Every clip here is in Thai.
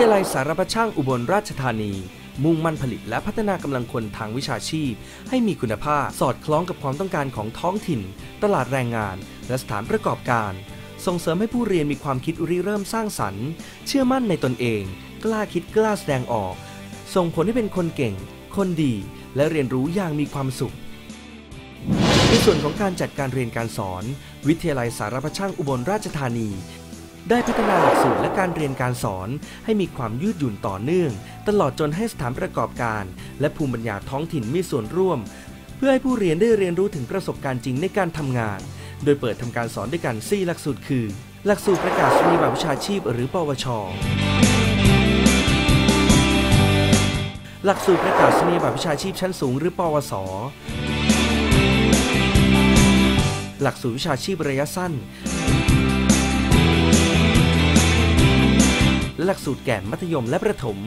ทยาลัยสารพัดช่างอุบลราชธานี มุ่งมั่นผลิตและพัฒนากำลังคนทางวิชาชีพ ให้มีคุณภาพสอดคล้องกับความต้องการของท้องถิ่น ตลาดแรงงาน และสถานประกอบการ ส่งเสริมให้ผู้เรียนมีความคิดริเริ่มสร้างสรรค์ เชื่อมั่นในตนเอง กล้าคิดกล้าแสดงออก ส่งผลให้เป็นคนเก่ง คนดี และเรียนรู้อย่างมีความสุขในส่วนของการจัดการเรียนการสอน วิทยาลัยสารพัดช่างอุบลราชธานี ได้พัฒนาหลักสูตรและการเรียนการสอนให้มีความยืดหยุ่นต่อเนื่อง ตลอดจนให้สถานประกอบการ และภูมิปัญญาท้องถิ่นมีส่วนร่วม เพื่อให้ผู้เรียนได้เรียนรู้ถึงประสบการณ์จริงในการทำงาน โดยเปิดทำการสอนด้วยกัน 4 หลักสูตรคือ หลักสูตรประกาศนียบัตรวิชาชีพ หรือปวช หลักสูตรประกาศนียบัตรวิชาชีพชั้นสูง หรือปวส หลักสูตรวิชาชีพระยะสั้น และหลักสูตรแก่มัธยมและประถม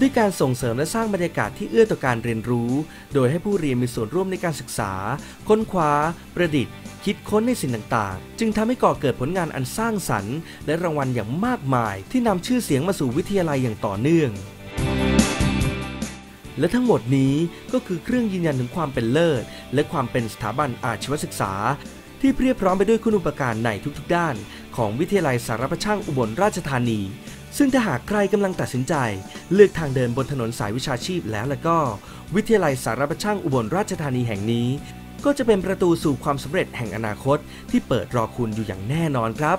ด้วยการส่งเสริมและสร้างบรรยากาศที่เอื้อต่อการเรียนรู้ โดยให้ผู้เรียนมีส่วนร่วมในการศึกษา ค้นคว้า ประดิษฐ์ คิดค้นในสิ่งต่างๆ จึงทำให้ก่อเกิดผลงานอันสร้างสรรค์ และรางวัลอย่างมากมาย ที่นำชื่อเสียงมาสู่วิทยาลัยอย่างต่อเนื่องและทั้งหมดนี้ก็คือเครื่องยืนยันถึงความเป็นเลิศ และความเป็นสถาบันอาชีวศึกษา ที่เพียบพร้อมไปด้วยคุณอุปการในทุกๆ ด้าน ของวิทยาลัยสารพัดช่างอุบลราชธานี ซึ่งถ้าหากใครกำลังตัดสินใจ เลือกทางเดินบนถนนสายวิชาชีพแล้วแล้วก็ วิทยาลัยสารพัดช่างอุบลราชธานีแห่งนี้ ก็จะเป็นประตูสู่ความสำเร็จแห่งอนาคต ที่เปิดรอคุณอยู่อย่างแน่นอนครับ